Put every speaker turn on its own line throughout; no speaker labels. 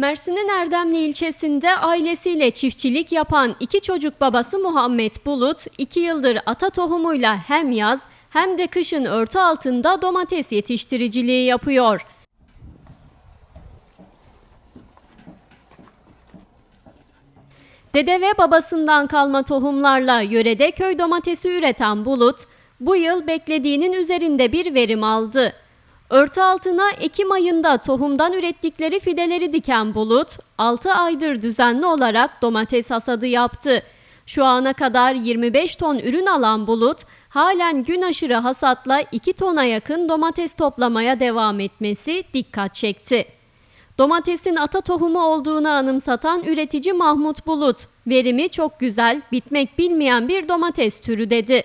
Mersin'in Erdemli ilçesinde ailesiyle çiftçilik yapan iki çocuk babası Muhammed Bulut, iki yıldır ata tohumuyla hem yaz hem de kışın örtü altında domates yetiştiriciliği yapıyor. Dede ve babasından kalma tohumlarla yörede köy domatesi üreten Bulut, bu yıl beklediğinin üzerinde bir verim aldı. Örtü altına Ekim ayında tohumdan ürettikleri fideleri diken Bulut, 6 aydır düzenli olarak domates hasadı yaptı. Şu ana kadar 25 ton ürün alan Bulut, halen gün aşırı hasatla 2 tona yakın domates toplamaya devam etmesi dikkat çekti. Domatesin ata tohumu olduğunu anımsatan üretici Mahmut Bulut, verimi çok güzel, bitmek bilmeyen bir domates türü dedi.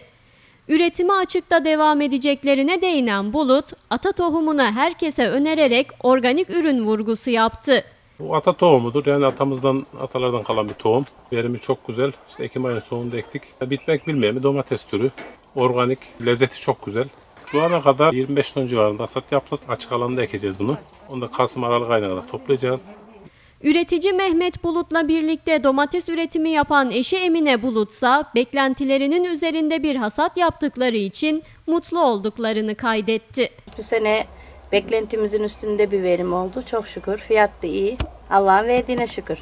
Üretimi açıkta devam edeceklerine değinen Bulut, ata tohumunu herkese önererek organik ürün vurgusu yaptı.
Bu ata tohumudur. Yani atamızdan, atalardan kalan bir tohum. Verimi çok güzel. İşte Ekim ayının sonunda ektik. Bitmek bilmeyen bir domates türü. Organik, lezzeti çok güzel. Şu ana kadar 25 ton civarında hasat yaptık. Açık alanda ekeceğiz bunu. Onu da Kasım Aralık ayına kadar toplayacağız.
Üretici Mehmet Bulut'la birlikte domates üretimi yapan eşi Emine Bulutsa beklentilerinin üzerinde bir hasat yaptıkları için mutlu olduklarını kaydetti.
Bu sene beklentimizin üstünde bir verim oldu. Çok şükür. Fiyat da iyi. Allah'ın verdiğine şükür.